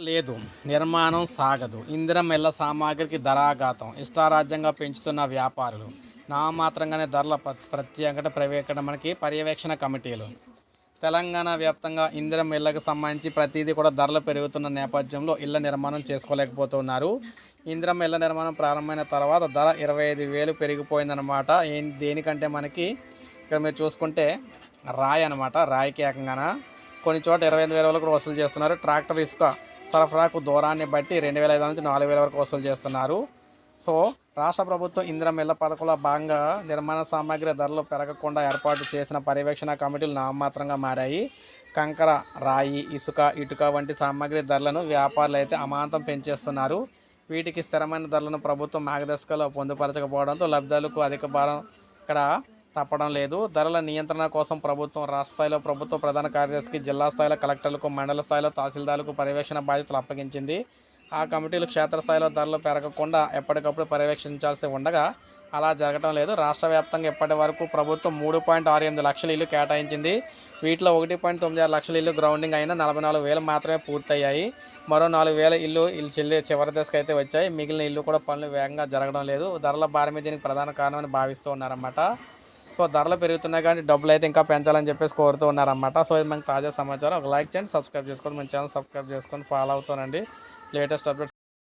లేదు. నిర్మాణం సాగదు. ఇందిరం ఇళ్ళ సామాగ్రికి ధరాఘాతం. ఇష్టారాజ్యంగా పెంచుతున్న వ్యాపారులు. నామాత్రంగానే ధరల ప్ర- ప్రత్యేకత మనకి పర్యవేక్షణ కమిటీలు. తెలంగాణ వ్యాప్తంగా ఇందిరం ఇళ్ళకు సంబంధించి ప్రతిదీ కూడా ధరలు పెరుగుతున్న నేపథ్యంలో ఇళ్ళ నిర్మాణం చేసుకోలేకపోతున్నారు. ఇందిరం ఇళ్ళ నిర్మాణం ప్రారంభమైన తర్వాత ధర ఇరవై ఐదు వేలు పెరిగిపోయిందనమాట ఏం దేనికంటే మనకి ఇక్కడ మీరు చూసుకుంటే రాయి అనమాట రాయికి ఏకంగాన. కొన్ని చోట ఇరవై ఐదు వేల వరకు వసూలు చేస్తున్నారు. ట్రాక్టర్ ఇసుక సరఫరాకు దూరాన్ని బట్టి రెండు వేల ఐదు నుంచి నాలుగు వేల వరకు వసూలు చేస్తున్నారు. సో రాష్ట్ర ప్రభుత్వం ఇందిరం ఇళ్ళ పథకంలో భాగంగా నిర్మాణ సామాగ్రి ధరలు పెరగకుండా ఏర్పాటు చేసిన పర్యవేక్షణ కమిటీలు నామమాత్రంగా మారాయి. కంకర రాయి ఇసుక ఇటుక వంటి సామాగ్రి ధరలను వ్యాపారులు అయితే అమాంతం పెంచేస్తున్నారు. వీటికి స్థిరమైన ధరలను ప్రభుత్వం మార్గదర్శకాలు పొందుపరచకపోవడంతో లబ్ధాలకు అధిక భారం. ఇక్కడ తప్పడం లేదు. ధరల నియంత్రణ కోసం ప్రభుత్వం రాష్ట్ర స్థాయిలో ప్రభుత్వ ప్రధాన కార్యదర్శికి జిల్లా స్థాయిలో కలెక్టర్లకు మండల స్థాయిలో తహసీల్దార్లకు పర్యవేక్షణ బాధ్యతలు అప్పగించింది. ఆ కమిటీలు క్షేత్రస్థాయిలో ధరలు పెరగకుండా ఎప్పటికప్పుడు పర్యవేక్షించాల్సి ఉండగా అలా జరగడం లేదు. రాష్ట్ర వ్యాప్తంగా ఇప్పటి వరకు ప్రభుత్వం మూడు పాయింట్ ఆరు ఎనిమిది లక్షల ఇల్లు కేటాయించింది. వీటిలో ఒకటి పాయింట్ తొమ్మిది ఆరు లక్షల ఇల్లు గ్రౌండింగ్ అయినా నలభై నాలుగు వేలు మాత్రమే పూర్తయ్యాయి. మరో నాలుగు వేల ఇల్లు ఇల్లు చెల్లి చివరి దశకు అయితే వచ్చాయి. మిగిలిన ఇల్లు కూడా పనులు వేగంగా జరగడం లేదు. ధరల భారమే దీనికి ప్రధాన కారణమని భావిస్తూ ఉన్నారన్నమాట. సో ధరలు పెరుగుతున్నాయి కానీ డబ్బులు అయితే ఇంకా పెంచాలని చెప్పేసి కోరుతూ ఉన్నారన్నమాట. సో ఇది మనకి తాజా సమాచారం. ఒక లైక్ చేయండి సబ్స్క్రైబ్ చేసుకోండి. మన ఛానల్ సబ్స్క్రైబ్ చేసుకొని ఫాలో అవుతానండి. Latest updates